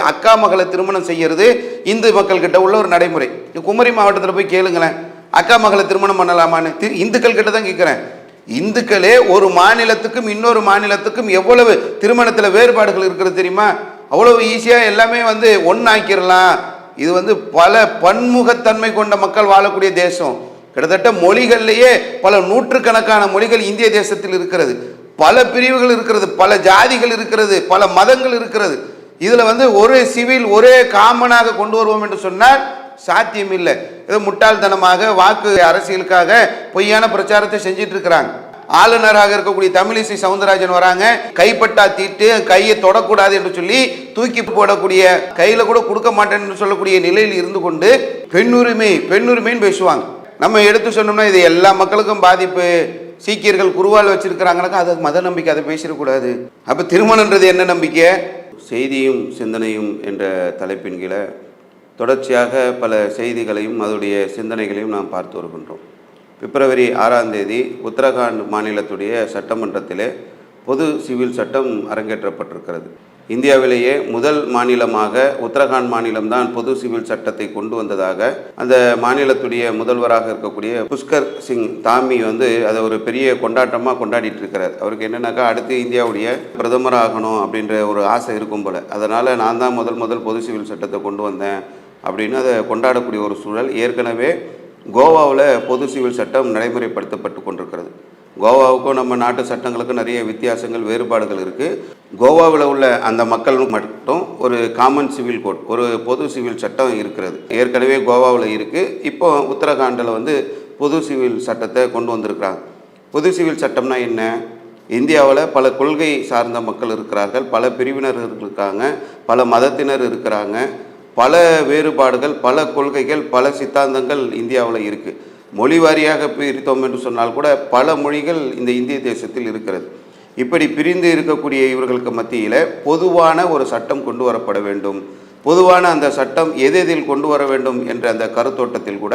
அக்கா மகளை திருமணம் செய்யறது இந்து மக்கள்கிட்ட உள்ள ஒரு நடைமுறை. குமரி மாவட்டத்தில் போய் கேளுங்களேன். அக்கா மகளை திருமணம் பண்ணலாமான்னு தி- இந்துக்கள் கிட்ட தான் கேட்குறேன் இந்துக்களே ஒரு மாநிலத்துக்கும் இன்னொரு மாநிலத்துக்கும் எவ்வளவு திருமணத்தில் வேறுபாடுகள் இருக்கிறது தெரியுமா? அவ்வளவு ஈஸியாக எல்லாமே வந்து ஒன்றாக்கிடலாம் இது வந்து பல பன்முகத்தன்மை கொண்ட மக்கள் வாழக்கூடிய தேசம். கிட்டத்தட்ட மொழிகள்லேயே பல நூற்றுக்கணக்கான மொழிகள் இந்திய தேசத்தில் இருக்கிறது. பல பிரிவுகள் இருக்கிறது பல ஜாதிகள் இருக்கிறது பல மதங்கள் இருக்கிறது. இதில் வந்து ஒரு சிவில் ஒரே காமனாக கொண்டு வருவோம் என்று சொன்னால் சாத்தியம் இல்லை ஏதோ முட்டாள்தனமாக வாக்கு அரசியலுக்காக பொய்யான பிரச்சாரத்தை செஞ்சிட்டு இருக்கிறாங்க. ஆளுநராக இருக்கக்கூடிய தமிழிசை சவுந்தரராஜன் வராங்க கைப்பட்டா தீட்டு கையை தொடக்கூடாது என்று சொல்லி தூக்கி போடக்கூடிய கையில கூட கொடுக்க மாட்டேன் என்று சொல்லக்கூடிய நிலையில் இருந்து கொண்டு பெண்ணுரிமை பெண்ணுரிமைன்னு பேசுவாங்க. நம்ம எடுத்து சொன்னோம்னா இது எல்லா மக்களுக்கும் பாதிப்பு. சீக்கியர்கள் குருவால் வச்சிருக்கிறாங்கனாக்கா அது மத நம்பிக்கை அதை பேசிடக்கூடாது. அப்போ திருமணன்றது என்ன நம்பிக்கை? செய்தியும் சிந்தனையும் என்ற தலைப்பின் கீழே தொடர்ச்சியாக பல செய்திகளையும் அதனுடைய சிந்தனைகளையும் நாம் பார்த்து வருகின்றோம். பிப்ரவரி ஆறாம் தேதி உத்தரகாண்ட் மாநிலத்துடைய சட்டமன்றத்திலே பொது சிவில் சட்டம் அரங்கேற்றப்பட்டிருக்கிறது. இந்தியாவிலேயே முதல் மாநிலமாக உத்தரகாண்ட் மாநிலம்தான் பொது சிவில் சட்டத்தை கொண்டு வந்ததாக அந்த மாநிலத்துடைய முதல்வராக இருக்கக்கூடிய புஷ்கர் சிங் தாமி வந்து அதை ஒரு பெரிய கொண்டாட்டமாக கொண்டாடிட்டு இருக்கிறார். அவருக்கு என்னன்னாக்கா அடுத்து இந்தியாவுடைய பிரதமர் ஆகணும் அப்படின்ற ஒரு ஆசை இருக்கும் போல. அதனால் நான் தான் முதல் முதல் பொது சிவில் சட்டத்தை கொண்டு வந்தேன் அப்படின்னு அதை கொண்டாடக்கூடிய ஒரு சூழல் ஏற்கனவே கோவாவில் பொது சிவில் சட்டம் நடைமுறைப்படுத்தப்பட்டு கொண்டிருக்கிறது. கோவாவுக்கும் நம்ம நாட்டு சட்டங்களுக்கும் நிறைய வித்தியாசங்கள் வேறுபாடுகள் இருக்குது கோவாவில் உள்ள அந்த மக்கள் மட்டும் ஒரு காமன் சிவில் கோட் ஒரு பொது சிவில் சட்டம் இருக்கிறது. ஏற்கனவே கோவாவில் இருக்குது இப்போ உத்தரகாண்டில் வந்து பொது சிவில் சட்டத்தை கொண்டு வந்திருக்கிறாங்க. பொது சிவில் சட்டம்னா என்ன? இந்தியாவில் பல கொள்கை சார்ந்த மக்கள் இருக்கிறார்கள் பல பிரிவினர் இருக்காங்க பல மதத்தினர் இருக்கிறாங்க பல வேறுபாடுகள் பல கொள்கைகள் பல சித்தாந்தங்கள் இந்தியாவில் இருக்குது மொழி வாரியாக பிரித்தோம் என்று சொன்னால் கூட பல மொழிகள் இந்த இந்திய தேசத்தில் இருக்கிறது. இப்படி பிரிந்து இருக்கக்கூடிய இவர்களுக்கு மத்தியில் பொதுவான ஒரு சட்டம் கொண்டு வரப்பட வேண்டும். பொதுவான அந்த சட்டம் எதெதில் கொண்டு வர வேண்டும் என்ற அந்த கருத்தோட்டத்தில் கூட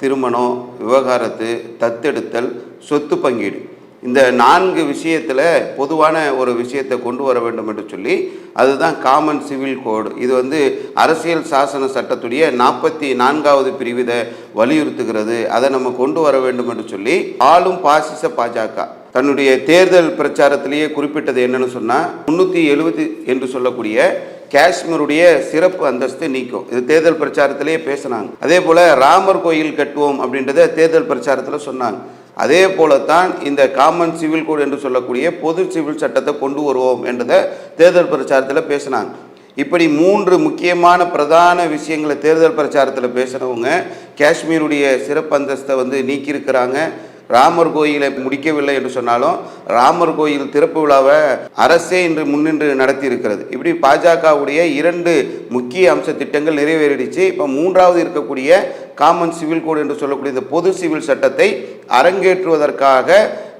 திருமணம் விவகாரத்து தத்தெடுத்தல் சொத்து பங்கீடு இந்த நான்கு விஷயத்தில் பொதுவான ஒரு விஷயத்தை கொண்டு வர வேண்டும் என்று சொல்லி அதுதான் காமன் சிவில் கோடு இது வந்து அரசியல் சாசன சட்டத்துடைய நாற்பத்தி நான்காவது பிரிவிதை வலியுறுத்துகிறது. அதை நம்ம கொண்டு வர வேண்டும் என்று சொல்லி ஆளும் பாசிச பாஜக தன்னுடைய தேர்தல் பிரச்சாரத்திலேயே குறிப்பிட்டது என்னன்னு சொன்னால் முன்னூற்றி எழுபது என்று சொல்லக்கூடிய காஷ்மீருடைய சிறப்பு அந்தஸ்து நீக்கும். இது தேர்தல் பிரச்சாரத்திலேயே பேசினாங்க. அதே போல் ராமர் கோயில் கட்டுவோம் அப்படின்றத தேர்தல் பிரச்சாரத்தில் சொன்னாங்க. அதே போலத்தான் இந்த காமன் சிவில் கோட் என்று சொல்லக்கூடிய பொது சிவில் சட்டத்தை கொண்டு வருவோம் என்றதை தேர்தல் பிரச்சாரத்தில் பேசினாங்க. இப்படி மூன்று முக்கியமான பிரதான விஷயங்களை தேர்தல் பிரச்சாரத்தில் பேசுகிறவங்க காஷ்மீருடைய சிறப்பு அந்தஸ்தை வந்து நீக்கியிருக்கிறாங்க. ராமர் கோயிலை முடிக்கவில்லை என்று சொன்னாலும் ராமர் கோயில் திறப்பு விழாவை அரசே இன்று முன்னின்று நடத்தி இருக்கிறது இப்படி பாஜகவுடைய இரண்டு முக்கிய அம்ச திட்டங்கள் நிறைவேறிடுச்சு. இப்போ மூன்றாவது இருக்கக்கூடிய காமன் சிவில் கோடு என்று சொல்லக்கூடிய இந்த பொது சிவில் சட்டத்தை அரங்கேற்றுவதற்காக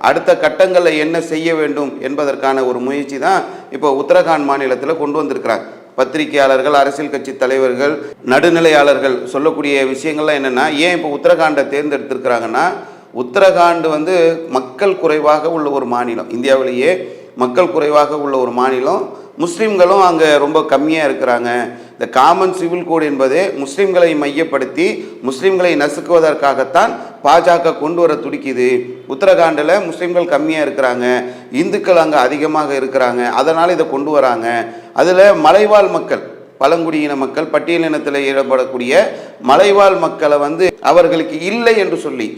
அடுத்த கட்டங்களில் என்ன செய்ய வேண்டும் என்பதற்கான ஒரு முயற்சி தான் இப்போ உத்தரகாண்ட் மாநிலத்தில் கொண்டு வந்திருக்கிறாங்க. பத்திரிகையாளர்கள் அரசியல் கட்சி தலைவர்கள் நடுநிலையாளர்கள் சொல்லக்கூடிய விஷயங்கள்லாம் என்னென்னா ஏன் இப்போ உத்தரகாண்டை தேர்ந்தெடுத்திருக்கிறாங்கன்னா உத்தரகாண்ட் வந்து மக்கள் குறைவாக உள்ள ஒரு மாநிலம். இந்தியாவிலேயே மக்கள் குறைவாக உள்ள ஒரு மாநிலம். முஸ்லீம்களும் அங்கே ரொம்ப கம்மியாக இருக்கிறாங்க. இந்த காமன் சிவில் கோட் என்பதே முஸ்லீம்களை மையப்படுத்தி முஸ்லீம்களை நசுக்குவதற்காகத்தான் பாஜக கொண்டு வர துடிக்குது. உத்தரகாண்டில் முஸ்லீம்கள் கம்மியாக இருக்கிறாங்க. இந்துக்கள் அங்கே அதிகமாக இருக்கிறாங்க. அதனால் இதை கொண்டு வராங்க. அதில் மலைவாழ் மக்கள் பழங்குடியின மக்கள் பட்டியலினத்தில் ஈடுபடக்கூடிய மலைவாழ் மக்களை வந்து அவர்களுக்கு இல்லை என்று சொல்லி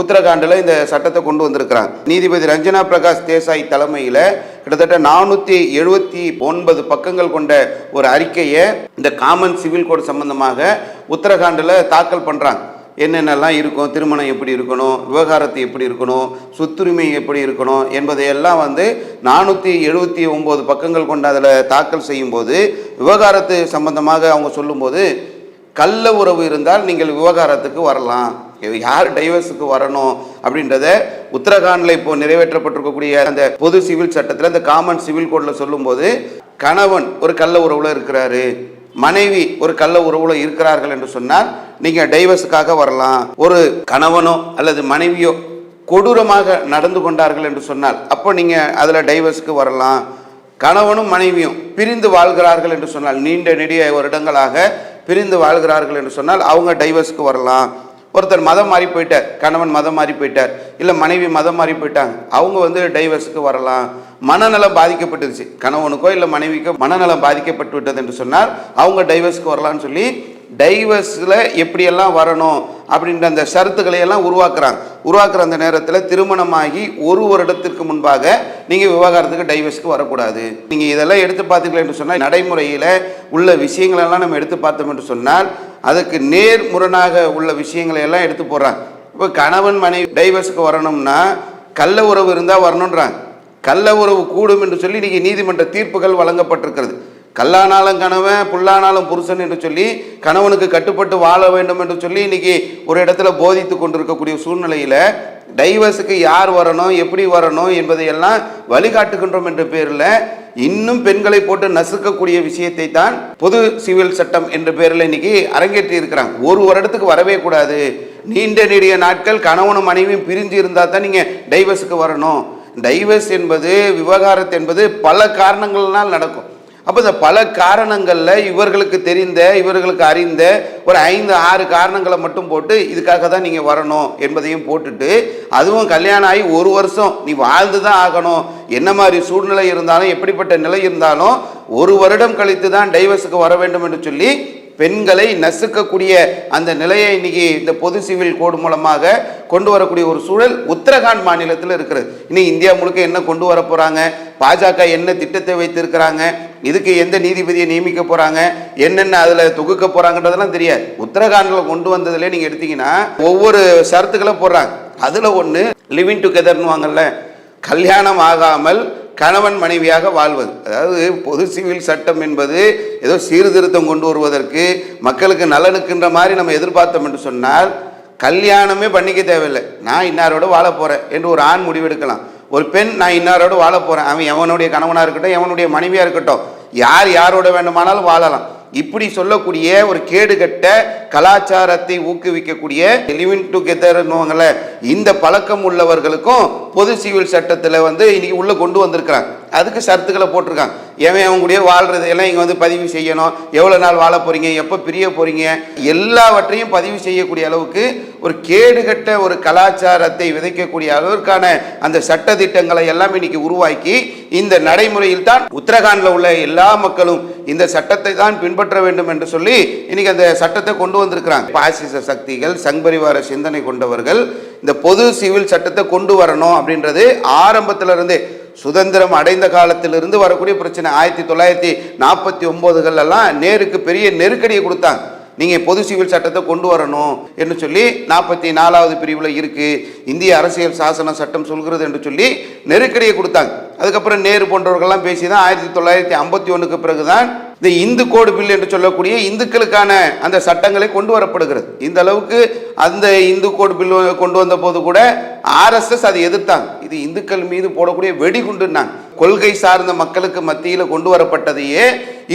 உத்தரகாண்டில் இந்த சட்டத்தை கொண்டு வந்திருக்கிறாங்க. நீதிபதி ரஞ்சனா பிரகாஷ் தேசாய் தலைமையில் கிட்டத்தட்ட நானூற்றி எழுபத்தி ஒன்பது பக்கங்கள் கொண்ட ஒரு அறிக்கையை இந்த காமன் சிவில் கோட் சம்பந்தமாக உத்தரகாண்டில் தாக்கல் பண்ணுறாங்க என்னென்னலாம் இருக்கும் திருமணம் எப்படி இருக்கணும் விவகாரத்து எப்படி இருக்கணும் சொத்துரிமை எப்படி இருக்கணும் என்பதையெல்லாம் வந்து நானூற்றி எழுபத்தி ஒம்பது பக்கங்கள் கொண்ட அதில் தாக்கல் செய்யும்போது விவகாரத்து சம்பந்தமாக அவங்க சொல்லும்போது கள்ள உறவு இருந்தால் நீங்கள் விவகாரத்துக்கு வரலாம். யார் டைவர்ஸுக்கு வரணும் அப்படின்றத உத்தரகாண்டில் இப்போ நிறைவேற்றப்பட்டிருக்கக்கூடிய அந்த பொது சிவில் சட்டத்தில் அந்த காமன் சிவில் கோடில் சொல்லும்போது கணவன் ஒரு கள்ள உறவில் இருக்கிறாரு மனைவி ஒரு கள்ள உறவுல இருக்கிறார்கள் என்று சொன்னால் நீங்கள் டைவர்ஸுக்காக வரலாம். ஒரு கணவனோ அல்லது மனைவியோ கொடூரமாக நடந்து கொண்டார்கள் என்று சொன்னால் அப்போ நீங்கள் அதில் டைவர்ஸுக்கு வரலாம். கணவனும் மனைவியும் பிரிந்து வாழ்கிறார்கள் என்று சொன்னால் நீண்ட நெடிய வருடங்களாக பிரிந்து வாழ்கிறார்கள் என்று சொன்னால் அவங்க டைவர்ஸ்க்கு வரலாம். ஒருத்தர் மதம் மாறி போயிட்டார் கணவன் மதம் மாறி போயிட்டார் இல்லை மனைவி மதம் மாறி போயிட்டாங்க அவங்க வந்து டைவர்ஸுக்கு வரலாம். மனநலம் பாதிக்கப்பட்டுருச்சு. கணவனுக்கோ இல்லை மனைவிக்கோ மனநலம் பாதிக்கப்பட்டு விட்டது என்று சொன்னார் அவங்க டைவர்ஸ்க்கு வரலான்னு சொல்லி டைவர்ஸில் எப்படியெல்லாம் வரணும் அப்படின்ற அந்த ஷரத்துக்களை எல்லாம் உருவாக்குறாங்க. உருவாக்குற அந்த நேரத்தில் திருமணமாகி ஒரு வருடத்திற்கு முன்பாக நீங்கள் விவாகரத்துக்கு டைவர்ஸ்க்கு வரக்கூடாது. நீங்கள் இதெல்லாம் எடுத்து பார்த்தீங்களா என்று சொன்னால் நடைமுறையில் உள்ள விஷயங்களெல்லாம் நம்ம எடுத்து பார்த்தோம் என்று சொன்னால் அதுக்கு நேர் முரணாக உள்ள விஷயங்களை எல்லாம் எடுத்து போடுறாங்க. இப்போ கணவன் மனைவி டைவர்ஸுக்கு வரணும்னா கள்ள உறவு இருந்தால் வரணுன்றாங்க கள்ள உறவு கூடும் என்று சொல்லி இன்றைக்கி நீதிமன்ற தீர்ப்புகள் வழங்கப்பட்டிருக்கிறது. கல்லானாலும் கணவன் புல்லானாலும் புருஷன் என்று சொல்லி கணவனுக்கு கட்டுப்பட்டு வாழ வேண்டும் என்று சொல்லி இன்றைக்கி ஒரு இடத்துல போதித்து கொண்டிருக்கக்கூடிய சூழ்நிலையில் டைவர்ஸுக்கு யார் வரணும் எப்படி வரணும் என்பதையெல்லாம் வழிகாட்டுகின்றோம் என்ற பேரில் இன்னும் பெண்களை போட்டு நசுக்கக்கூடிய விஷயத்தை தான் பொது சிவில் சட்டம் என்ற பேரில் இன்னைக்கு அரங்கேற்றி இருக்கிறாங்க. ஒரு வருடத்துக்கு வரவே கூடாது. நீண்ட நெடிய நாட்கள் கணவனும் மனைவியும் பிரிஞ்சு இருந்தால் தான் நீங்கள் டைவர்ஸுக்கு வரணும். டைவர்ஸ் என்பது விவகாரத்து என்பது பல காரணங்கள்னால் நடக்கும். அப்போ இந்த பல காரணங்களில் இவர்களுக்கு தெரிந்த இவர்களுக்கு அறிந்த ஒரு ஐந்து ஆறு காரணங்களை மட்டும் போட்டு இதுக்காக தான் நீங்கள் வரணும் என்பதையும் போட்டுட்டு அதுவும் கல்யாணம் ஆகி ஒரு வருஷம் நீ வாழ்ந்து தான் ஆகணும். என்ன மாதிரி சூழ்நிலை இருந்தாலும் எப்படிப்பட்ட நிலை இருந்தாலும் ஒரு வருடம் கழித்து தான் டைவர்ஸுக்கு வர வேண்டும் என்று சொல்லி பெண்களை நசுக்கக்கூடிய அந்த நிலையை இன்னைக்கு இந்த பொது சிவில் கோடு மூலமாக கொண்டு வரக்கூடிய ஒரு சூழல் உத்தரகாண்ட் மாநிலத்தில் இருக்கிறது. இன்னைக்கு இந்தியா முழுக்க என்ன கொண்டு வர போகிறாங்க பாஜக என்ன திட்டத்தை வைத்திருக்கிறாங்க? இதுக்கு எந்த நீதிபதியை நியமிக்க போறாங்க? என்னென்ன அதில் தொகுக்க போறாங்கன்றதெல்லாம் தெரியாது. உத்தரகாண்டில் கொண்டு வந்ததுல நீங்க எடுத்தீங்கன்னா ஒவ்வொரு ஷரத்துக்களை போடுறாங்க. அதுல ஒன்று லிவிங் டுகெதர்னு வாங்கல்ல. கல்யாணம் ஆகாமல் கணவன் மனைவியாக வாழ்வது. அதாவது பொது சிவில் சட்டம் என்பது ஏதோ சீர்திருத்தம் கொண்டு வருவதற்கு மக்களுக்கு நலனுக்குன்ற மாதிரி நம்ம எதிர்பார்த்தோம் என்று சொன்னால் கல்யாணமே பண்ணிக்க தேவையில்லை. நான் இன்னாரோட வாழ போகிறேன் என்று ஒரு ஆண் முடிவெடுக்கலாம். ஒரு பெண் நான் இன்னாரோட வாழ போகிறேன் அவன் எவனுடைய கணவனாக இருக்கட்டும் எவனுடைய மனைவியாக இருக்கட்டும் யார் யாரோட வேண்டுமானாலும் வாழலாம். இப்படி சொல்லக்கூடிய ஒரு கேடுகட்ட கலாச்சாரத்தை ஊக்குவிக்கக்கூடிய லிவிங் டுகெதர்னுவாங்கல்ல இந்த பழக்கம் உள்ளவர்களுக்கும் பொது சிவில் சட்டத்தில் வந்து இன்னைக்கு உள்ளே கொண்டு வந்திருக்கிறாங்க. அதுக்கு சரத்துக்களை போட்டிருக்காங்க. எவன் அவங்க கூட வாழ்கிறது எல்லாம் இங்கே வந்து பதிவு செய்யணும். எவ்வளோ நாள் வாழ போகிறீங்க எப்போ பிரிய போகிறீங்க எல்லாவற்றையும் பதிவு செய்யக்கூடிய அளவுக்கு ஒரு கேடுகட்ட ஒரு கலாச்சாரத்தை விதைக்கக்கூடிய அளவிற்கான அந்த சட்ட திட்டங்களை எல்லாம் இன்னைக்கு உருவாக்கி இந்த நடைமுறையில் தான் உத்தரகாண்டில் உள்ள எல்லா மக்களும் இந்த சட்டத்தை தான் பின்பற்ற வேண்டும் என்று சொல்லி இன்னைக்கு அந்த சட்டத்தை கொண்டு வந்திருக்கிறாங்க. பாசிச சக்திகள் சங்பரிவார சிந்தனை கொண்டவர்கள் இந்த பொது சிவில் சட்டத்தை கொண்டு வரணும் அப்படின்றது ஆரம்பத்திலிருந்தே சுதந்திரம் அடைந்த காலத்திலிருந்து வரக்கூடிய பிரச்சனை. ஆயிரத்தி தொள்ளாயிரத்தி நாற்பத்தி ஒம்போதுகள்லாம் நேருக்கு பெரிய நெருக்கடியை கொடுத்தாங்க. நீங்கள் பொது சிவில் சட்டத்தை கொண்டு வரணும் என்று சொல்லி நாற்பத்தி நாலாவது பிரிவில் இருக்குது இந்திய அரசியல் சாசன சட்டம் சொல்கிறது என்று சொல்லி நெருக்கடியை கொடுத்தாங்க. அதுக்கப்புறம் நேரு போன்றவர்கள்லாம் பேசி தான் ஆயிரத்தி தொள்ளாயிரத்தி ஐம்பத்தி ஒன்றுக்கு பிறகு தான் இந்த இந்து கோடு பில் என்று சொல்லக்கூடிய இந்துக்களுக்கான அந்த சட்டங்களை கொண்டு வரப்படுகிறது. இந்த அளவுக்கு அந்த இந்து கோடு பில் கொண்டு வந்த போது கூட ஆர்எஸ்எஸ் அதை எதிர்த்தாங்க. இது இந்துக்கள் மீது போடக்கூடிய வெடிகுண்டுன்னாங்க. கொள்கை சார்ந்த மக்களுக்கு மத்தியில் கொண்டு வரப்பட்டதையே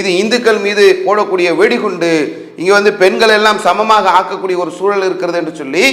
இது இந்துக்கள் மீது போடக்கூடிய வெடிகுண்டு. இங்கே வந்து பெண்கள் எல்லாம் சமமாக ஆக்கக்கூடிய ஒரு சூழல் இருக்கிறது என்று சொல்லி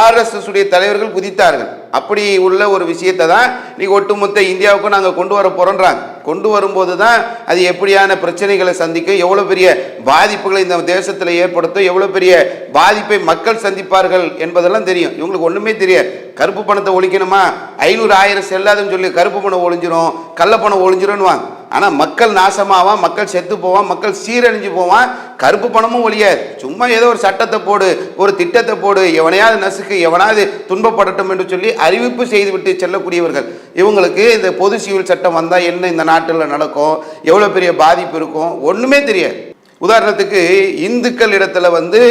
ஆர்எஸ்எஸ் உடைய தலைவர்கள் குதித்தார்கள். அப்படி உள்ள ஒரு விஷயத்தை தான் நீ ஒட்டுமொத்த இந்தியாவுக்கும் நாங்கள் கொண்டு வர போகிறோன்றாங்க கொண்டு வரும்போது தான் அது எப்படியான பிரச்சனைகளை சந்திக்கும் எவ்வளோ பெரிய பாதிப்புகளை இந்த தேசத்தில் ஏற்படுத்தும் எவ்வளோ பெரிய பாதிப்பை மக்கள் சந்திப்பார்கள் என்பதெல்லாம் தெரியும். இவங்களுக்கு ஒன்றுமே தெரியாது. கருப்பு பணத்தை ஒழிக்கணுமா? ஐநூறு ஆயிரம் செல்லாதுன்னு சொல்லி கருப்பு பணம் ஒழிஞ்சிரும் கள்ள பணம் ஒழிஞ்சிரும்னுவாங்க. ஆனால் மக்கள் நாசமாவான் மக்கள் செத்து போவான் மக்கள் சீரழிஞ்சு போவான். கருப்பு பணமும் ஒழியாது சும்மா ஏதோ ஒரு சட்டத்தை போடு ஒரு திட்டத்தை போடு எவனையாவது நசுக்கு எவனாவது துன்பப்படட்டும் என்று சொல்லி அறிவிப்பு செய்துவிட்டு செல்லக்கூடியவர்கள். இவங்களுக்கு இந்த பொது சிவில் சட்டம் வந்தால் என்ன இந்த நாட்டில் நடக்கும்? எவ்வளோ பெரிய பாதிப்பு இருக்கும்? ஒன்றுமே தெரியாது. உதாரணத்துக்கு இந்துக்கள் இடத்துல வந்து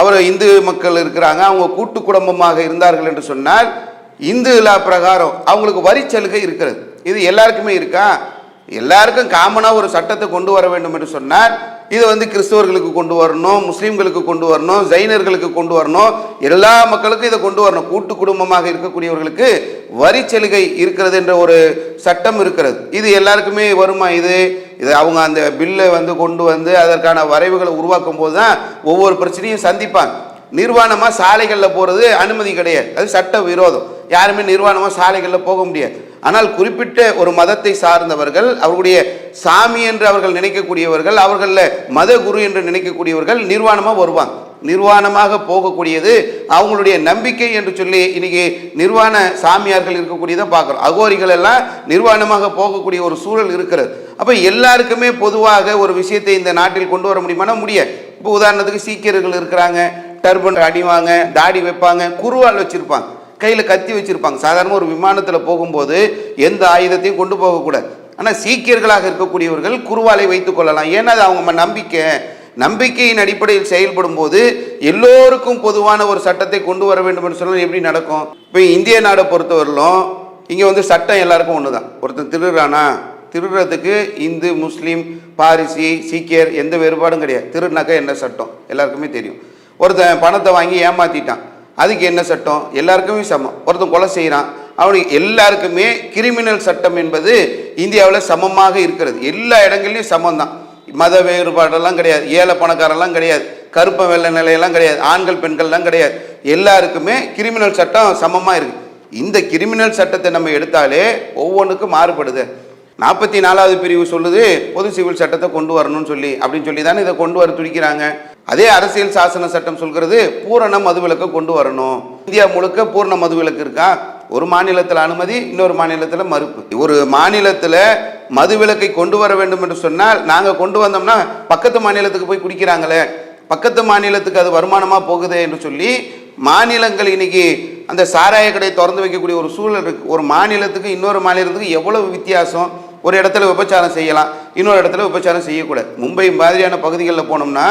அவர் இந்து மக்கள் இருக்கிறாங்க அவங்க கூட்டு குடும்பமாக இருந்தார்கள் என்று சொன்னால் இந்து லா பிரகாரம் அவங்களுக்கு வரி சலுகை இருக்கிறது. இது எல்லாருக்குமே இருக்கா? எல்லாருக்கும் காமனாக ஒரு சட்டத்தை கொண்டு வர வேண்டும் என்று சொன்னார். இது வந்து கிறிஸ்தவர்களுக்கு கொண்டு வரணும் முஸ்லீம்களுக்கு கொண்டு வரணும் ஜைனர்களுக்கு கொண்டு வரணும். எல்லா மக்களுக்கும் இதை கொண்டு வரணும். கூட்டு குடும்பமாக இருக்கக்கூடியவர்களுக்கு வரி சலுகை இருக்கிறது என்ற ஒரு சட்டம் இருக்கிறது. இது எல்லாருக்குமே வருமா இது? இது அவங்க அந்த பில்லை வந்து கொண்டு வந்து அதற்கான வரைவுகளை உருவாக்கும் போது தான் ஒவ்வொரு பிரச்சனையும் சந்திப்பாங்க. நிர்வாணமாக சாலைகளில் போகிறது அனுமதி கிடையாது. அது சட்ட விரோதம். யாருமே நிர்வாணமாக சாலைகளில் போக முடியாது. ஆனால் குறிப்பிட்ட ஒரு மதத்தை சார்ந்தவர்கள் அவர்களுடைய சாமி என்று அவர்கள் நினைக்கக்கூடியவர்கள் அவர்களில் மத குரு என்று நினைக்கக்கூடியவர்கள் நிர்வாணமாக வருவாங்க. நிர்வாணமாக போகக்கூடியது அவங்களுடைய நம்பிக்கை என்று சொல்லி இன்னைக்கு நிர்வாண சாமியார்கள் இருக்கக்கூடியதை பார்க்குறோம். அகோரிகள் எல்லாம் நிர்வாணமாக போகக்கூடிய ஒரு சூழல் இருக்கிறது. அப்போ எல்லாருக்குமே பொதுவாக ஒரு விஷயத்தை இந்த நாட்டில் கொண்டு வர முடியுமானா முடியாது இப்போ உதாரணத்துக்கு சீக்கியர்கள் இருக்கிறாங்க டர்பன் அடிவாங்க தாடி வைப்பாங்க குருவால் வச்சுருப்பாங்க. கையில் கத்தி வச்சுருப்பாங்க. சாதாரண ஒரு விமானத்தில் போகும்போது எந்த ஆயுதத்தையும் கொண்டு போகக்கூடாது ஆனால் சீக்கியர்களாக இருக்கக்கூடியவர்கள் குருவாலை வைத்துக் கொள்ளலாம். ஏன்னா அது அவங்க நம்பிக்கை. நம்பிக்கையின் அடிப்படையில் செயல்படும் போது எல்லோருக்கும் பொதுவான ஒரு சட்டத்தை கொண்டு வர வேண்டும் என்று சொன்னால் எப்படி நடக்கும்? இப்போ இந்திய நாடை பொறுத்தவரையிலும் இங்கே வந்து சட்டம் எல்லாருக்கும் ஒன்று தான் ஒருத்தன் திருடுறானா? திருடுறதுக்கு இந்து முஸ்லீம் பாரிசி சீக்கியர் எந்த வேறுபாடும் கிடையாது. திருடினாக்கா என்ன சட்டம்? எல்லாருக்குமே தெரியும். ஒருத்தன் பணத்தை வாங்கி ஏமாத்திட்டான். அதுக்கு என்ன சட்டம்? எல்லாருக்குமே சமம். ஒருத்தன் கொலை செய்கிறான் அவனுக்கு எல்லாருக்குமே கிரிமினல் சட்டம் என்பது இந்தியாவில் சமமாக இருக்கிறது. எல்லா இடங்கள்லையும் சமம் தான் மத வேறுபாடெல்லாம் கிடையாது. ஏழை பணக்காரெல்லாம் கிடையாது. கருப்ப வெள்ள நிலையெல்லாம் கிடையாது. ஆண்கள் பெண்கள்லாம் கிடையாது. எல்லாருக்குமே கிரிமினல் சட்டம் சமமாக இருக்குது இந்த கிரிமினல் சட்டத்தை நம்ம எடுத்தாலே ஒவ்வொன்றுக்கும் மாறுபடுது. நாற்பத்தி நாலாவது பிரிவு சொல்லுது பொது சிவில் சட்டத்தை கொண்டு வரணும்னு சொல்லி. அப்படின்னு சொல்லி தானே இதை கொண்டு வர துடிக்கிறாங்க. அதே அரசியல் சாசன சட்டம் சொல்கிறது பூரண மதுவிலக்கை கொண்டு வரணும். இந்தியா முழுக்க பூரண மதுவிலக்கு இருக்கா? ஒரு மாநிலத்தில் அனுமதி இன்னொரு மாநிலத்தில் மறுப்பு. ஒரு மாநிலத்தில் மதுவிலக்கை கொண்டு வர வேண்டும் என்று சொன்னால் நாங்கள் கொண்டு வந்தோம்னா பக்கத்து மாநிலத்துக்கு போய் குடிக்கிறாங்களே பக்கத்து மாநிலத்துக்கு அது வருமானமாக போகுது என்று சொல்லி மாநிலங்கள் இன்னைக்கு அந்த சாராய கடையை திறந்து வைக்கக்கூடிய ஒரு சூழல் இருக்குது ஒரு மாநிலத்துக்கு இன்னொரு மாநிலத்துக்கு எவ்வளவு வித்தியாசம்? ஒரு இடத்துல விபச்சாரம் செய்யலாம் இன்னொரு இடத்துல விபச்சாரம் செய்யக்கூடாது. மும்பை மாதிரியான பகுதிகளில் போனோம்னா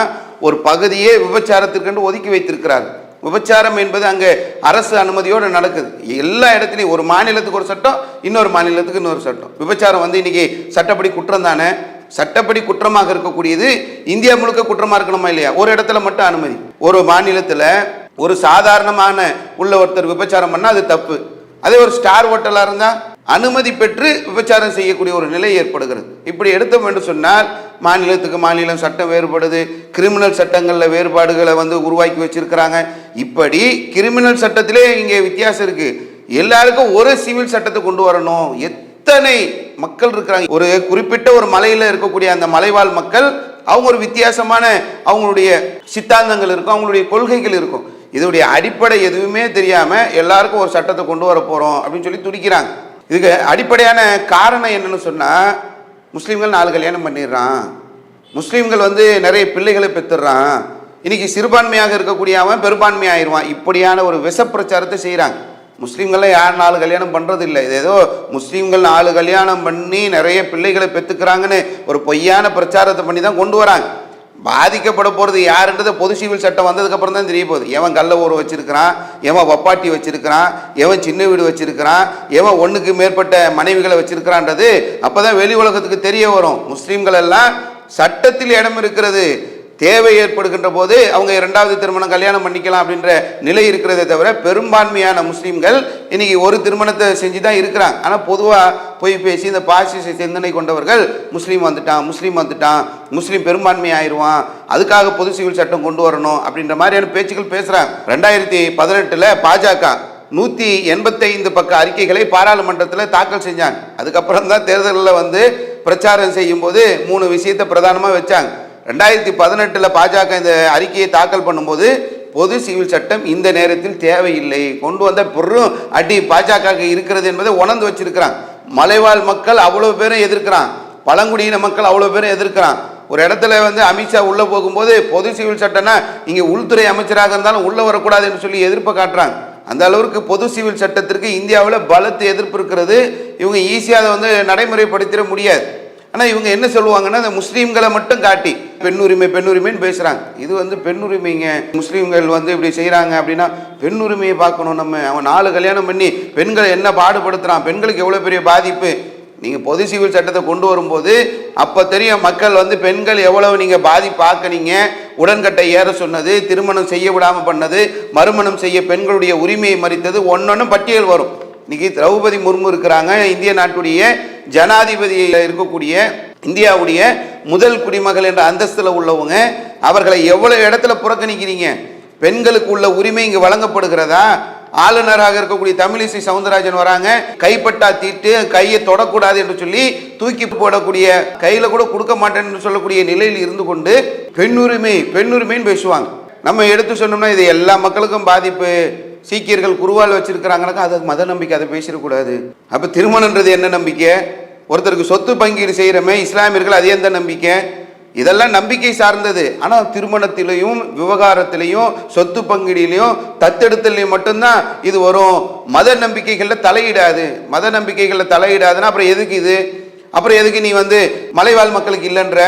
ஒரு பகுதியே விபச்சாரத்திற்கென்று ஒதுக்கி வைத்திருக்கிறார். விபச்சாரம் என்பது அங்கே அரசு அனுமதியோடு நடக்குது. எல்லா இடத்துலையும் ஒரு மாநிலத்துக்கு ஒரு சட்டம் இன்னொரு மாநிலத்துக்கு இன்னொரு சட்டம். விபச்சாரம் வந்து இன்னைக்கு சட்டப்படி குற்றம் தானே? சட்டப்படி குற்றமாக இருக்கக்கூடியது இந்தியா முழுக்க குற்றமாக இருக்கணுமா இல்லையா? ஒரு இடத்துல மட்டும் அனுமதி. ஒரு மாநிலத்தில் ஒரு சாதாரணமான உள்ள ஒருத்தர் விபச்சாரம் பண்ணால் அது தப்பு. அதே ஒரு ஸ்டார் ஹோட்டலாக இருந்தால் அனுமதி பெற்று விபச்சாரம் செய்யக்கூடிய ஒரு நிலை ஏற்படுகிறது. இப்படி எடுத்தோம் என்று சொன்னால் மாநிலத்துக்கு மாநிலம் சட்டம் வேறுபடுது கிரிமினல் சட்டங்களில் வேறுபாடுகளை வந்து உருவாக்கி வச்சிருக்கிறாங்க. இப்படி கிரிமினல் சட்டத்திலே இங்கே வித்தியாசம் இருக்கு. எல்லாருக்கும் ஒரு சிவில் சட்டத்தை கொண்டு வரணும். எத்தனை மக்கள் இருக்கிறாங்க? ஒரு குறிப்பிட்ட ஒரு மலையில் இருக்கக்கூடிய அந்த மலைவாழ் மக்கள் அவங்க ஒரு வித்தியாசமான அவங்களுடைய சித்தாந்தங்கள் இருக்கும் அவங்களுடைய கொள்கைகள் இருக்கும். இதோடைய அடிப்படை எதுவுமே தெரியாமல் எல்லாருக்கும் ஒரு சட்டத்தை கொண்டு வர போகிறோம் அப்படின்னு சொல்லி துடிக்கிறாங்க. இதுக்கு அடிப்படையான காரணம் என்னன்னு சொன்னால் முஸ்லீம்கள் நாலு கல்யாணம் பண்ணிடுறான். முஸ்லீம்கள் வந்து நிறைய பிள்ளைகளை பெற்றுடுறான் இன்னைக்கு சிறுபான்மையாக இருக்கக்கூடிய அவன் பெரும்பான்மை ஆயிடுவான். இப்படியான ஒரு விஷ பிரச்சாரத்தை செய்கிறாங்க முஸ்லீம்கள்லாம் யார் நாலு கல்யாணம் பண்ணுறது இல்லை இது ஏதோ முஸ்லீம்கள் நாலு கல்யாணம் பண்ணி நிறைய பிள்ளைகளை பெற்றுக்கிறாங்கன்னு ஒரு பொய்யான பிரச்சாரத்தை பண்ணி தான் கொண்டு வராங்க. பாதிக்கப்பட போகிறது யாருன்றது பொது சிவில் சட்டம் வந்ததுக்கப்புறம் தான் தெரிய போகுது. எவன் கள்ள ஊர் வச்சிருக்கிறான் எவன் வப்பாட்டி வச்சிருக்கிறான் எவன் சின்ன வீடு வச்சிருக்கிறான் எவன் ஒன்றுக்கு மேற்பட்ட மனைவிகளை வச்சிருக்கிறான்றது அப்போ தான் வெளி உலகத்துக்கு தெரிய வரும். முஸ்லீம்கள் எல்லாம் சட்டத்தில் இடம் இருக்கிறது. தேவை ஏற்படுகின்ற போது அவங்க இரண்டாவது திருமணம் கல்யாணம் பண்ணிக்கலாம் அப்படின்ற நிலை இருக்கிறதே தவிர பெரும்பான்மையான முஸ்லீம்கள் இன்னைக்கு ஒரு திருமணத்தை செஞ்சு தான் இருக்கிறாங்க. ஆனால் பொதுவாக போய் பேசி இந்த பாசிச சிந்தனை கொண்டவர்கள் முஸ்லீம் வந்துட்டான் முஸ்லீம் வந்துட்டான் முஸ்லீம் பெரும்பான்மை ஆயிடுவான் அதுக்காக பொது சிவில் சட்டம் கொண்டு வரணும் அப்படின்ற மாதிரியான பேச்சுக்கள் பேசுகிறாங்க ரெண்டாயிரத்தி பதினெட்டில் பாஜக நூற்றி எண்பத்தைந்து பக்க அறிக்கைகளை பாராளுமன்றத்தில் தாக்கல் செஞ்சாங்க. அதுக்கப்புறம் தான் தேர்தலில் வந்து பிரச்சாரம் செய்யும்போது மூணு விஷயத்தை பிரதானமாக வச்சாங்க. ரெண்டாயிரத்தி பதினெட்டில் பாஜக இந்த அறிக்கையை தாக்கல் பண்ணும்போது பொது சிவில் சட்டம் இந்த நேரத்தில் தேவையில்லை. கொண்டு வந்த பெரும் அடி பாஜக இருக்கிறது என்பதை உணர்ந்து வச்சிருக்கிறான். மலைவாழ் மக்கள் அவ்வளோ பேரும் எதிர்க்கிறான். பழங்குடியின மக்கள் அவ்வளோ பேரும் எதிர்க்கிறான். ஒரு இடத்துல வந்து அமித்ஷா உள்ளே போகும்போது பொது சிவில் சட்டம்னா இங்கே உள்துறை அமைச்சராக இருந்தாலும் உள்ளே வரக்கூடாதுன்னு சொல்லி எதிர்ப்பை காட்டுறாங்க. அந்த அளவுக்கு பொது சிவில் சட்டத்திற்கு இந்தியாவில் பலத்து எதிர்ப்பு இருக்கிறது. இவங்க ஈஸியாக அதை வந்து நடைமுறைப்படுத்திட முடியாது. ஆனால் இவங்க என்ன சொல்லுவாங்கன்னா இந்த முஸ்லீம்களை மட்டும் காட்டி பெண் உரிமை பெண் உரிமைன்னு பேசுகிறாங்க இது வந்து பெண் உரிமைங்க முஸ்லீம்கள் வந்து இப்படி செய்கிறாங்க அப்படின்னா பெண் உரிமையை பார்க்கணும் நம்ம. அவன் நாலு கல்யாணம் பண்ணி பெண்களை என்ன பாடுபடுத்துகிறான் பெண்களுக்கு எவ்வளோ பெரிய பாதிப்பு? நீங்கள் பொது சிவில் சட்டத்தை கொண்டு வரும்போது அப்போ தெரியும் மக்கள் வந்து பெண்கள் எவ்வளவு நீங்கள் பாதிப்பாக்கினீங்க. உடன்கட்டை ஏற சொன்னது திருமணம் செய்ய விடாமல் பண்ணது மறுமணம் செய்ய பெண்களுடைய உரிமையை மறித்தது ஒன்று பட்டியல் வரும். இன்னைக்கு திரௌபதி முர்மு இருக்கிறாங்க. இந்திய நாட்டுடைய ஜனாதிபதியில் இருக்கக்கூடிய இந்தியாவுடைய முதல் குடிமகள் என்ற அந்தஸ்தில் உள்ளவங்க. அவர்களை எவ்வளோ இடத்துல புறக்கணிக்கிறீங்க? பெண்களுக்கு உள்ள உரிமை இங்கே வழங்கப்படுகிறதா? ஆளுநராக இருக்கக்கூடிய தமிழிசை சவுந்தரராஜன் வராங்க. கைப்பட்டா தீட்டு கையை தொடக்கூடாது என்று சொல்லி தூக்கி போடக்கூடிய கையில கூட கொடுக்க மாட்டேன்னு சொல்லக்கூடிய நிலையில் இருந்து கொண்டு பெண்ணுரிமை பெண்ணுரிமைன்னு பேசுவாங்க. நம்ம எடுத்து சொன்னோம்னா இது எல்லா மக்களுக்கும் பாதிப்பு. சீக்கியர்கள் குருவால் வச்சிருக்கிறாங்கனாக்கா அது மத நம்பிக்கை அதை பேசிடக்கூடாது. அப்போ திருமணன்றது என்ன நம்பிக்கை? ஒருத்தருக்கு சொத்து பங்கீடு செய்கிறமே இஸ்லாமியர்கள் அது எந்த நம்பிக்கை? இதெல்லாம் நம்பிக்கை சார்ந்தது. ஆனால் திருமணத்திலையும் விவகாரத்திலையும் சொத்து பங்குடியிலையும் தத்தெடுத்தலையும் மட்டும்தான் இது வரும். மத நம்பிக்கைகளில் தலையிடாது. மத நம்பிக்கைகளில் தலையிடாதுன்னா அப்புறம் எதுக்கு இது? அப்புறம் எதுக்கு நீ வந்து மலைவாழ் மக்களுக்கு இல்லைன்ற?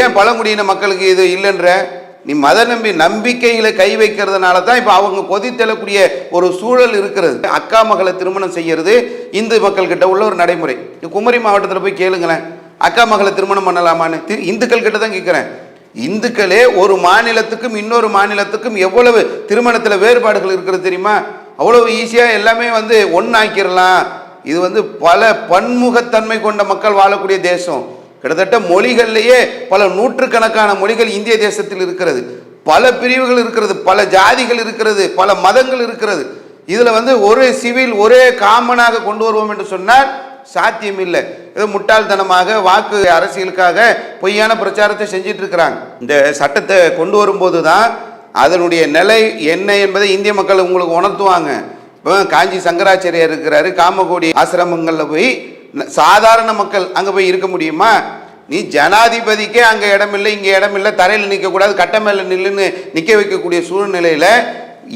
ஏன் பழங்குடியின மக்களுக்கு இது இல்லைன்ற? நீ மத நம்பி நம்பிக்கைகளை கை வைக்கிறதுனால தான் இப்போ அவங்க கொதித்தெழக்கூடிய ஒரு சூழல் இருக்கிறது. அக்கா மகளை திருமணம் செய்யறது இந்து மக்கள்கிட்ட உள்ள ஒரு நடைமுறை. குமரி மாவட்டத்தில் போய் கேளுங்களேன். அக்கா மகளை திருமணம் பண்ணலாமான்னு திரு இந்துக்கள் கிட்ட தான் கேட்குறேன் இந்துக்களே ஒரு மாநிலத்துக்கும் இன்னொரு மாநிலத்துக்கும் எவ்வளவு திருமணத்தில் வேறுபாடுகள் இருக்கிறது தெரியுமா? அவ்வளவு ஈஸியாக எல்லாமே வந்து ஒன்றாக்கிடலாம் இது வந்து பல பன்முகத்தன்மை கொண்ட மக்கள் வாழக்கூடிய தேசம். கிட்டத்தட்ட மொழிகள்லேயே பல நூற்றுக்கணக்கான மொழிகள் இந்திய தேசத்தில் இருக்கிறது. பல பிரிவுகள் இருக்கிறது பல ஜாதிகள் இருக்கிறது பல மதங்கள் இருக்கிறது. இதில் வந்து ஒரே சிவில் ஒரே காமனாக கொண்டு வருவோம் என்று சொன்னால் சாத்தியம் இல்லை ஏதோ முட்டாள்தனமாக வாக்கு அரசியலுக்காக பொய்யான பிரச்சாரத்தை செஞ்சிட்டு இருக்கிறாங்க இந்த சட்டத்தை கொண்டு வரும்போது தான் அதனுடைய நிலை என்ன என்பதை இந்திய மக்கள் உங்களுக்கு உணர்த்துவாங்க. இப்போ காஞ்சி சங்கராச்சாரியார் இருக்கிறாரு காமகோடி ஆசிரமங்களில் போய் சாதாரண மக்கள் அங்கே போய் இருக்க முடியுமா? நீ ஜனாதிபதிக்கே அங்கே இடம் இல்லை இங்கே இடம் இல்லை தரையில் நிற்கக்கூடாது கட்ட மேலே நில்லுன்னு நிற்க வைக்கக்கூடிய சூழ்நிலையில்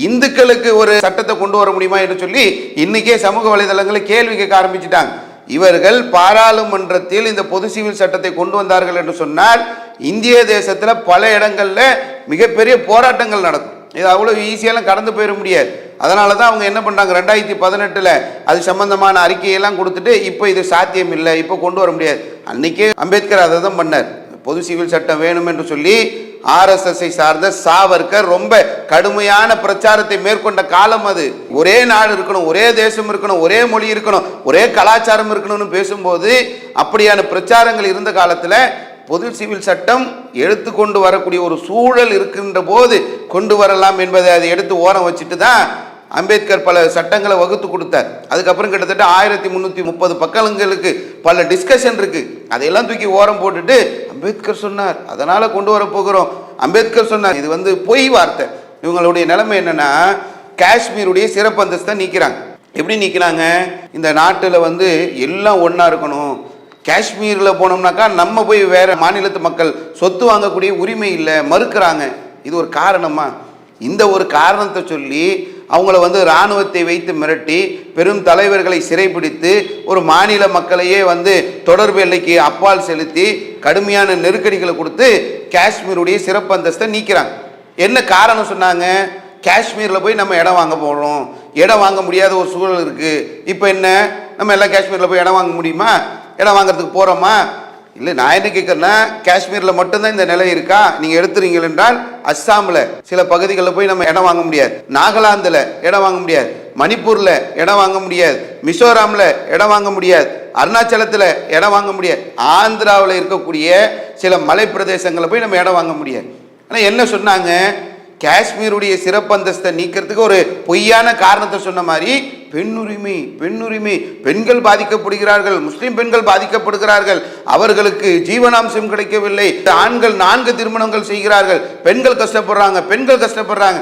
இந்துக்களுக்கு ஒரு சட்டத்தை கொண்டு வர முடியுமா என்று சொல்லி இன்றைக்கே சமூக வலைதளங்களை கேள்வி கேட்க ஆரம்பிச்சிட்டாங்க. இவர்கள் பாராளுமன்றத்தில் இந்த பொது சிவில் சட்டத்தை கொண்டு வந்தார்கள் என்று சொன்னால் இந்திய தேசத்தில் பல இடங்களில் மிகப்பெரிய போராட்டங்கள் நடக்கும். இது அவ்வளோ ஈஸியெல்லாம் கடந்து போயிட முடியாது. அதனால தான் அவங்க என்ன பண்ணுறாங்க ரெண்டாயிரத்தி பதினெட்டில் அது சம்பந்தமான அறிக்கையெல்லாம் கொடுத்துட்டு இப்போ இது சாத்தியம் இல்லை. இப்போ கொண்டு வர முடியாது. அன்றைக்கே அம்பேத்கர் அதை தான் பண்ணார். பொது சிவில் சட்டம் வேணும் என்று சொல்லி ஆர்எஸ்எஸ்ஐ சார்ந்த சாவர்கர் ரொம்ப கடுமையான பிரச்சாரத்தை மேற்கொண்ட காலம் அது. ஒரே நாடு இருக்கணும் ஒரே தேசம் இருக்கணும் ஒரே மொழி இருக்கணும் ஒரே கலாச்சாரம் இருக்கணும்னு பேசும்போது அப்படியான பிரச்சாரங்கள் இருந்த காலத்தில் பொது சிவில் சட்டம் எடுத்து கொண்டு வரக்கூடிய ஒரு சூழல் இருக்கின்ற போது கொண்டு வரலாம் என்பதை அதை எடுத்து ஓரம் வச்சுட்டு தான் அம்பேத்கர் பல சட்டங்களை வகுத்து கொடுத்தார். அதுக்கப்புறம் கிட்டத்தட்ட ஆயிரத்தி முந்நூற்றி முப்பது பக்கங்களுக்கு பல டிஸ்கஷன் இருக்குது அதையெல்லாம் தூக்கி ஓரம் போட்டுட்டு அம்பேத்கர் சொன்னார். அதனால் கொண்டு வர போகிறோம். அம்பேத்கர் சொன்னார் இது வந்து பொய் வார்த்தை. இவங்களுடைய நிலைமை என்னென்னா காஷ்மீருடைய சிறப்பு அந்தஸ்தை நீக்கிறாங்க. எப்படி நீக்கிறாங்க? இந்த நாட்டில் வந்து எல்லாம் ஒன்றா இருக்கணும். காஷ்மீரில் போனோம்னாக்கா நம்ம போய் வேறு மாநிலத்து மக்கள் சொத்து வாங்கக்கூடிய உரிமை இல்லை மறுக்கிறாங்க. இது ஒரு காரணமா? இந்த ஒரு காரணத்தை சொல்லி அவங்கள வந்து இராணுவத்தை வைத்து மிரட்டி பெரும் தலைவர்களை சிறைப்பிடித்து ஒரு மாநில மக்களையே வந்து தொடர்பு எல்லைக்கு அப்பால் செலுத்தி கடுமையான நெருக்கடிகளை கொடுத்து காஷ்மீருடைய சிறப்பு அந்தஸ்தை நீக்கிறாங்க. என்ன காரணம் சொன்னாங்க? காஷ்மீரில் போய் நம்ம இடம் வாங்க போகிறோம் இடம் வாங்க முடியாத ஒரு சூழல் இருக்குது இப்போ என்ன? நம்ம எல்லாம் காஷ்மீரில் போய் இடம் வாங்க முடியுமா? இடம் வாங்குறதுக்கு போகிறோமா இல்லை நான் என்ன கேட்குறேன்னா காஷ்மீரில் மட்டும்தான் இந்த நிலை இருக்கா? நீங்கள் எடுத்துறீங்க என்றால் அஸ்ஸாமில் சில பகுதிகளில் போய் நம்ம இடம் வாங்க முடியாது. நாகாலாந்தில் இடம் வாங்க முடியாது. மணிப்பூரில் இடம் வாங்க முடியாது. மிசோராமில் இடம் வாங்க முடியாது. அருணாச்சலத்தில் இடம் வாங்க முடியாது. ஆந்திராவில் இருக்கக்கூடிய சில மலை பிரதேசங்களில் போய் நம்ம இடம் வாங்க முடியாது. ஆனால் என்ன சொன்னாங்க? காஷ்மீருடைய சிறப்பந்தஸ்தை நீக்கிறதுக்கு ஒரு பொய்யான காரணத்தை சொன்ன மாதிரி பெண்ணுரிமை பெண்ணுரிமை பெண்கள் பாதிக்கப்படுகிறார்கள் முஸ்லீம் பெண்கள் பாதிக்கப்படுகிறார்கள் அவர்களுக்கு ஜீவனாம்சம் கிடைக்கவில்லை ஆண்கள் நான்கு திருமணங்கள் செய்கிறார்கள் பெண்கள் கஷ்டப்படுறாங்க பெண்கள் கஷ்டப்படுறாங்க.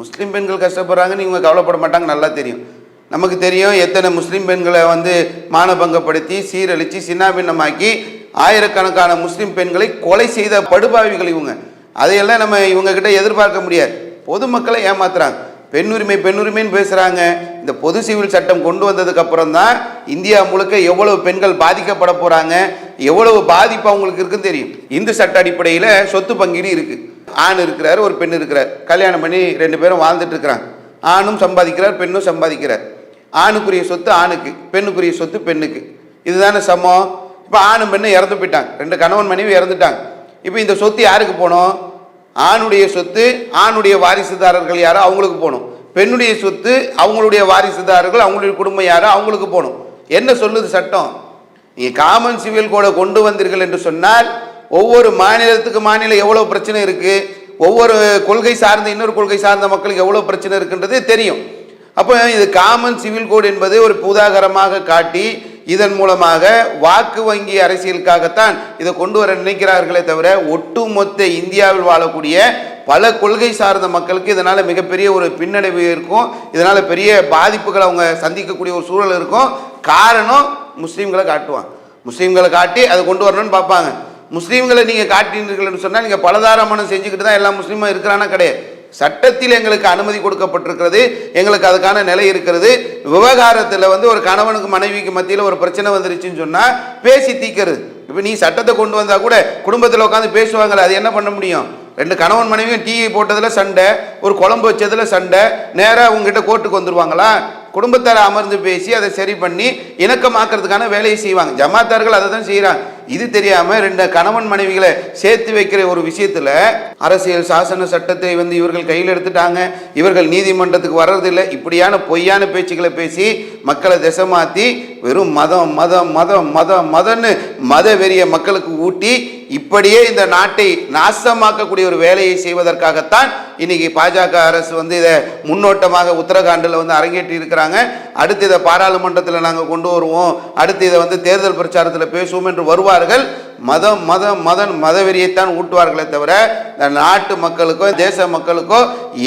முஸ்லீம் பெண்கள் கஷ்டப்படுறாங்கன்னு இவங்க கவலைப்பட மாட்டாங்க நல்லா தெரியும். நமக்கு தெரியும் எத்தனை முஸ்லீம் பெண்களை வந்து மானபங்கப்படுத்தி சீரழித்து சின்னாபின்னமாக்கி ஆயிரக்கணக்கான முஸ்லீம் பெண்களை கொலை செய்த படுபாவிகள் இவங்க. அதையெல்லாம் நம்ம இவங்கக்கிட்ட எதிர்பார்க்க முடியாது. பொதுமக்களை ஏமாத்துறாங்க. பெண்ணுரிமை பெண்ணுரிமைன்னு பேசுகிறாங்க இந்த பொது சிவில் சட்டம் கொண்டு வந்ததுக்கப்புறம் தான் இந்தியா முழுக்க எவ்வளவு பெண்கள் பாதிக்கப்பட போகிறாங்க எவ்வளவு பாதிப்பு அவங்களுக்கு இருக்குன்னு தெரியும். இந்து சட்ட அடிப்படையில் சொத்து பங்கீடு இருக்குது ஆண் இருக்கிறார் ஒரு பெண் இருக்கிறார். கல்யாணம் பண்ணி ரெண்டு பேரும் வாழ்ந்துட்டு இருக்கிறாங்க. ஆணும் சம்பாதிக்கிறார் பெண்ணும் சம்பாதிக்கிறார். ஆணுக்குரிய சொத்து ஆணுக்கு பெண்ணுக்குரிய சொத்து பெண்ணுக்கு. இதுதானே சமம். இப்போ ஆணும் பெண்ணும் இறந்து போயிட்டாங்க. ரெண்டு கணவன் மனைவி இறந்துட்டாங்க. இப்போ இந்த சொத்து யாருக்கு போகணும் ஆணுடைய சொத்து ஆணுடைய வாரிசுதாரர்கள் யாரோ அவங்களுக்கு போகணும் பெண்ணுடைய சொத்து அவங்களுடைய வாரிசுதாரர்கள் அவங்களுடைய குடும்பம் யாரோ அவங்களுக்கு போகணும் என்ன சொல்லுது சட்டம்? நீங்கள் காமன் சிவில் கோடை கொண்டு வந்தீர்கள் என்று சொன்னால் ஒவ்வொரு மாநிலத்துக்கு மாநிலம் எவ்வளோ பிரச்சனை இருக்குது ஒவ்வொரு கொள்கை சார்ந்த இன்னொரு கொள்கை சார்ந்த மக்களுக்கு எவ்வளோ பிரச்சனை இருக்குன்றது தெரியும். அப்போ இது காமன் சிவில் கோட் என்பது ஒரு பூதாகரமாக காட்டி இதன் மூலமாக வாக்கு வங்கி அரசியலுக்காகத்தான் இதை கொண்டு வர நினைக்கிறார்களே தவிர ஒட்டுமொத்த இந்தியாவில் வாழக்கூடிய பல கொள்கை சார்ந்த மக்களுக்கு இதனால் மிகப்பெரிய ஒரு பின்னடைவு இருக்கும். இதனால் பெரிய பாதிப்புகளை அவங்க சந்திக்கக்கூடிய ஒரு சூழல் இருக்கும். காரணம் முஸ்லீம்களை காட்டுவான் முஸ்லீம்களை காட்டி அதை கொண்டு வரணும்னு பார்ப்பாங்க. முஸ்லீம்களை நீங்கள் காட்டினீர்கள்னு சொன்னால் நீங்கள் பலதாரமனம் செஞ்சுக்கிட்டு தான் எல்லா முஸ்லீமும் இருக்கிறானா? கிடையாது. சட்டத்தில் எங்களுக்கு அனுமதி கொடுக்கப்பட்டிருக்கிறது எங்களுக்கு அதுக்கான நிலை இருக்கிறது. விவகாரத்தில் வந்து ஒரு கணவனுக்கு மனைவிக்கு மத்தியில் ஒரு பிரச்சனை வந்துருச்சுன்னு சொன்னால் பேசி தீக்கிறது இப்போ நீ சட்டத்தை கொண்டு வந்தால் கூட குடும்பத்தில் உட்காந்து பேசுவாங்கள்ல அது என்ன பண்ண முடியும்? ரெண்டு கணவன் மனைவியும் டீ போட்டதில் சண்டை ஒரு குழம்பு வச்சதில் சண்டை நேராக உங்ககிட்ட கோர்ட்டுக்கு வந்துடுவாங்களா குடும்பத்தார் அமர்ந்து பேசி அதை சரி பண்ணி இணக்கமாக்கிறதுக்கான வேலையை செய்வாங்க. ஜமாத்தார்கள் அதை தான் செய்கிறாங்க இது தெரியாமல் ரெண்டு கணவன் மனைவிகளை சேர்த்து வைக்கிற ஒரு விஷயத்தில் அரசியல் சாசன சட்டத்தை வந்து இவர்கள் கையில் எடுத்துட்டாங்க. இவர்கள் நீதிமன்றத்துக்கு வர்றதில்லை. இப்படியான பொய்யான பேச்சுக்களை பேசி மக்களை திசை மாற்றி வெறும் மதம் மதம் மதம் மதம் மதம்னு மத வெறிய மக்களுக்கு ஊட்டி இப்படியே இந்த நாட்டை நாசமாக்கக்கூடிய ஒரு வேலையை செய்வதற்காகத்தான் இன்னைக்கு பாஜக அரசு வந்து இதை முன்னோட்டமாக உத்தரகாண்டில் வந்து அரங்கேற்றி இருக்கிறாங்க. அடுத்து இதை பாராளுமன்றத்தில் நாங்கள் கொண்டு வருவோம். அடுத்து இதை வந்து தேர்தல் பிரச்சாரத்தில் பேசுவோம் என்று வருவார்கள். மதம் மதம் மதம் மதவெறியைத்தான் ஊட்டுவார்களே தவிர இந்த நாட்டு மக்களுக்கோ தேச மக்களுக்கோ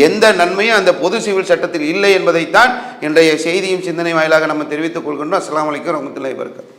எந்த நன்மையும் அந்த பொது சிவில் சட்டத்தில் இல்லை என்பதைத்தான் இன்றைய செய்தியும் சிந்தனை வாயிலாக நம்ம தெரிவித்துக் கொள்கின்றோம். அஸ்லாம் வலைக்கம் ரஹமத்துல்லாஹி வபரகாத்துஹு.